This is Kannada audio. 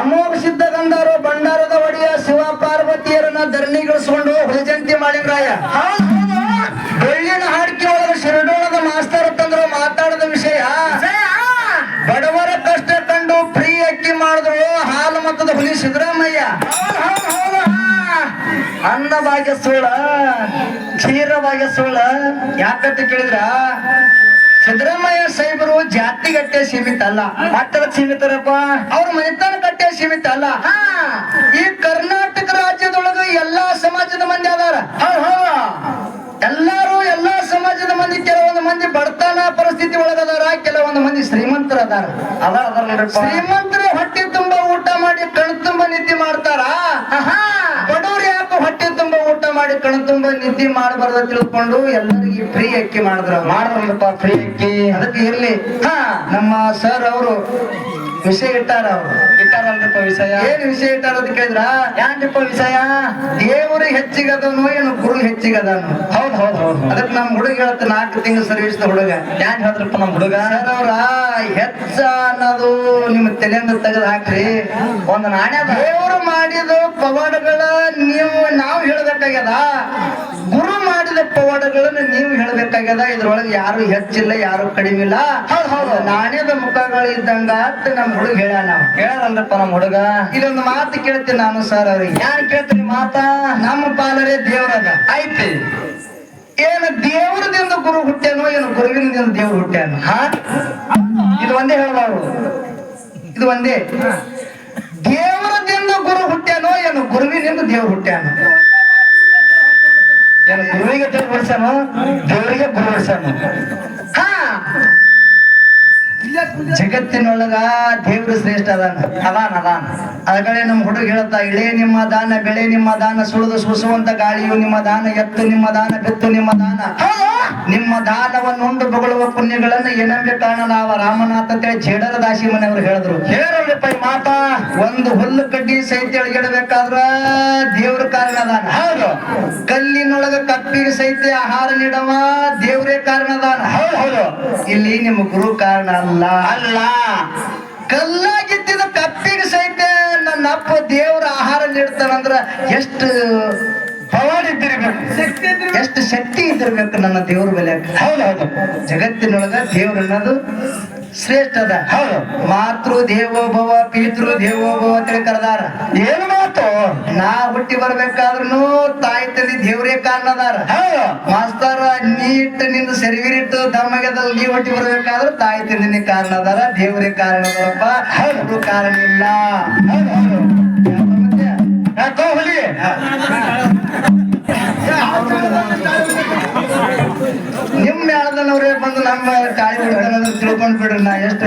ಅಮೋಘ ಸಿದ್ಧ ಗಂಧರು ಬಂಡಾರದ ಒಡೆಯ ಶಿವ ಪಾರ್ವತಿಯರನ್ನ ಧರಣಿಗಿಳಿಸ್ಕೊಂಡು ಹುಲಜಂತಿ ಮಾಡಿದ್ರಾಯ ಬೆಳ್ಳಿನ ಹಾಡಿಕೆ ಒಳಗೆ ಶಿರಡೋಳದ ಮಾಸ್ತರ್ ತಂದ್ರು ಮಾತಾಡದ ವಿಷಯ. ಬಡವರ ಕಷ್ಟ ಕಂಡು ಫ್ರೀ ಅಕ್ಕಿ ಮಾಡಿದ್ರು ಹಾಲು ಮತದ ಹುಲಿ ಸಿದ್ದರಾಮಯ್ಯ. ಅನ್ನ ಭಾಗ್ಯ ಸುಳ್ಳ ಕ್ಷೀರ ಭಾಗ್ಯ ಸುಳ್ಳ ಯಾಕಂತ ಕೇಳಿದ್ರ? ಸಿದ್ದರಾಮಯ್ಯ ಸಾಹೇಬರು ಜಾತಿಗಟ್ಟೆ ಸೀಮಿತ ಅಲ್ಲ. ಮಟ್ಟದ ಸೀಮಿತರಪ್ಪ? ಅವ್ರ ಮನೆತನ ಕಟ್ಟೆ ಸೀಮಿತ ಅಲ್ಲ. ಈ ಕರ್ನಾಟಕ ರಾಜ್ಯದೊಳಗ ಎಲ್ಲಾ ಸಮಾಜದ ಮಂದಿ ಅದಾರ. ಎಲ್ಲಾರು ಎಲ್ಲಾ ಸಮಾಜದ ಮಂದಿ ಕೆಲವೊಂದು ಮಂದಿ ಬಡತನ ಪರಿಸ್ಥಿತಿ ಒಳಗದಾರ ಕೆಲವೊಂದು ಮಂದಿ ಶ್ರೀಮಂತರ ಅದಾರ. ಶ್ರೀಮಂತರು ಹೊಟ್ಟೆ ತುಂಬಾ ಊಟ ಮಾಡಿ ಕಣ್ ತುಂಬಾ ನಿದ್ದೆ ಮಾಡ್ತಾರ. ಬಡವ್ರು ಯಾಕೆ ಹೊಟ್ಟೆ ಮಾಡಿ ಕಣ್ ತುಂಬಾ ನಿದ್ದೆ ಮಾಡಬಾರ್ದ ತಿಳ್ಕೊಂಡು ಎಲ್ಲರಿಗೆ ಫ್ರೀ ಅಕ್ಕಿ ಮಾಡಿದ್ರ ಮಾಡಿದ್ರಲ್ಲಪ್ಪ ಫ್ರೀ ಅಕ್ಕಿ. ಅದಕ್ಕೆ ಇರ್ಲಿ. ಹಾ ನಮ್ಮ ಸರ್ ಅವರು ವಿಷಯ ಇಟ್ಟಾರ ಅವರು. ಇಟ್ಟಾರಲ್ರಪ್ಪ ವಿಷಯ. ಏನ್ ವಿಷಯ ಇಟ್ಟಾರ ಅಂತ ಕೇಳಿದ್ರ? ಯಾನ್ರಿಪ್ಪ ವಿಷಯ? ದೇವರು ಹೆಚ್ಚಿಗದನು ಏನು ಗುರು ಹೆಚ್ಚಿಗದನು ಹೌದ್ ಹೌದ್ ಹೌದ್ ಅದಕ್ಕೆ ನಮ್ ಹುಡುಗ ಹೇಳತ್ತ ನಾಲ್ಕು ತಿಂಗಳು ಸರ್ವಿಸ್ ಹುಡುಗ. ಯಾನ್ ಹೇಳಿದ್ರಪ್ಪ ನಮ್ ಹುಡುಗ? ಅವ್ರ ಹೆಚ್ಚ ಅನ್ನೋದು ನಿಮ್ಮ ತಲೆಯಿಂದ ತೆಗೆದು ಹಾಕ್ರಿ. ಒಂದ್ ನಾಣ್ಯ ದೇವರು ಮಾಡಿದ ಪವಾಡಗಳ ನೀವು ನಾವು ಹೇಳ್ಬೇಕಾಗ್ಯದ? ಗುರು ಮಾಡಿದ ಪವಾಡಗಳನ್ನು ನೀವು ಹೇಳ್ಬೇಕಾಗ್ಯದ? ಇದ್ರೊಳಗೆ ಯಾರು ಹೆಚ್ಚಿಲ್ಲ ಯಾರು ಕಡಿಮೆ ಇಲ್ಲ ನಾಣ್ಯದ ಮುಖಗಳು ಇದ್ದಂಗ ಅಂತ ನಮ್ ಹುಡುಗ ಹೇಳ ನಾವು ಹೇಳಲ್ರಪ್ಪ ನಮ್ ಹುಡುಗ. ಇದೊಂದು ಮಾತು ಕೇಳ್ತೀನಿ ನಾನು ಸರ್ ಅವ್ರಿಗೆ. ಯಾರು ಕೇಳ್ತೀನಿ ಮಾತಾ? ನಮ್ಮ ಪಾಲರೇ ದೇವರದ. ಐತಿ ಏನು ದೇವರದಿಂದ ಗುರು ಹುಟ್ಟೇನೋ ಏನು ಗುರುವಿನಿಂದ ದೇವ್ರು ಹುಟ್ಟೇನು ಹ? ಇದು ಒಂದೇ ಹೇಳಬಾರ್ದು ಇದು ಒಂದೇ. ದೇವರದಿಂದ ಗುರು ಹುಟ್ಟೇನೋ ಏನು ಗುರುವಿನಿಂದ ದೇವ್ರು ಹುಟ್ಟ್ಯಾನೋ? ಏನು ಗುರುವಿಗೆ ದೇವ್ರು ಬಿಡ್ಸಾನೋ ದೇವರಿಗೆ ಗುರು ಬಿಡ್ಸಾನೋ ಹಾ ಜಗತ್ತಿನೊಳಗ ದೇವ್ರು ಶ್ರೇಷ್ಠ ಅದಾನ. ಅದಾನ ಅದಾನ. ಅದಗಳೇ ನಮ್ಮ ಹುಡುಗ ಹೇಳ್ತಾ ಇಳೆ ನಿಮ್ಮ ದಾನ ಬೆಳೆ ನಿಮ್ಮ ದಾನ ಸುಳಿದು ಸುಸುವಂತ ಗಾಳಿಯು ನಿಮ್ಮ ದಾನ ಎತ್ತು ನಿಮ್ಮ ದಾನ ಬೆತ್ತು ನಿಮ್ಮ ದಾನ. ನಿಮ್ಮ ದಾನವನ್ನು ಉಂಡು ಬೊಗಳುವ ಪುಣ್ಯಗಳನ್ನ ಏನಂಬೆ ಕಾಣಲ್ಲ ಅವ ರಾಮನಾಥ ಅಂತೇಳಿ ಜೇಡರ ದಾಸಿ ಮನೆಯವರು ಹೇಳಿದ್ರು. ಹೇಳಿ ಮಾತಾ. ಒಂದು ಹುಲ್ಲು ಕಡ್ಡಿ ಸಹಿತ ಎಳಗಿಡಬೇಕಾದ್ರ ದೇವ್ರ ಕಾರಣ ಅದಾನ. ಹೌದು. ಕಲ್ಲಿನೊಳಗ ಕಪ್ಪಿಗೆ ಸಹಿತ ಆಹಾರ ನೀಡವ ದೇವ್ರೇ ಕಾರಣ ಅದಾನ. ಹೌದು. ಇಲ್ಲಿ ನಿಮ್ಮ ಗುರು ಕಾರಣ ಅಲ್ಲ. ಅಲ್ಲ. ಕಲ್ಲಾಗಿದ್ದ ಕಪ್ಪಿಗೆ ಸಹಿತ ನನ್ನ ಅಪ್ಪ ದೇವ್ರ ಆಹಾರ ನೀಡ್ತಾನಂದ್ರ ಎಷ್ಟು ಪವಾಡ ಇದ್ದಿರ್ಬೇಕು. ಎಷ್ಟು ಶಕ್ತಿ ಇದ್ದಿರ್ಬೇಕು ನನ್ನ ದೇವ್ರ ಬೆಲೆ ಹೌದು ಹೌದು. ಜಗತ್ತಿನೊಳಗ ದೇವ್ರ ಅನ್ನೋದು ಶ್ರೇಷ್ಠ ಅದ. ಹೌದು. ಮಾತೃ ದೇವೋಭವ ಪಿತೃ ದೇವೋಭವ ಅಂತೇಳಿ ಕರೆದಾರ. ಏನು ನಾ ಹುಟ್ಟಿ ಬರ್ಬೇಕಾದ್ರೂ ತಾಯಿ ತಂದೆ ದೇವ್ರೇ ಕಾರಣ ಅದಾರ. ಹೌದು ಮಾಸ್ತರ ನೀಟ್ನಿಂದ ಸೆರಗಿರಿಟ್ಟು ದಮ್ಮಗದಲ್ಲಿ ನೀ ಹುಟ್ಟಿ ಬರ್ಬೇಕಾದ್ರೆ ತಾಯಿ ತಂದಿನಿ ಕಾರಣ ಅದಾರ ದೇವ್ರೇ ಕಾರಣ ಅದಾರಪ್ಪ. ಹೌದು. ಕಾರಣ ಇಲ್ಲ. ಹೌದು ಹೌದು ನಿಮ್ ಮೇಳದನವ್ರೇ ಬಂದು ನಮ್ಮ ತಾಯಿ ತಿಳ್ಕೊಂಡ್ಬಿಡ್ರಿ ತಿಳ್ಕೊಂಡ್ ಬಿಡ್ರಿ ನಾ ಎಷ್ಟು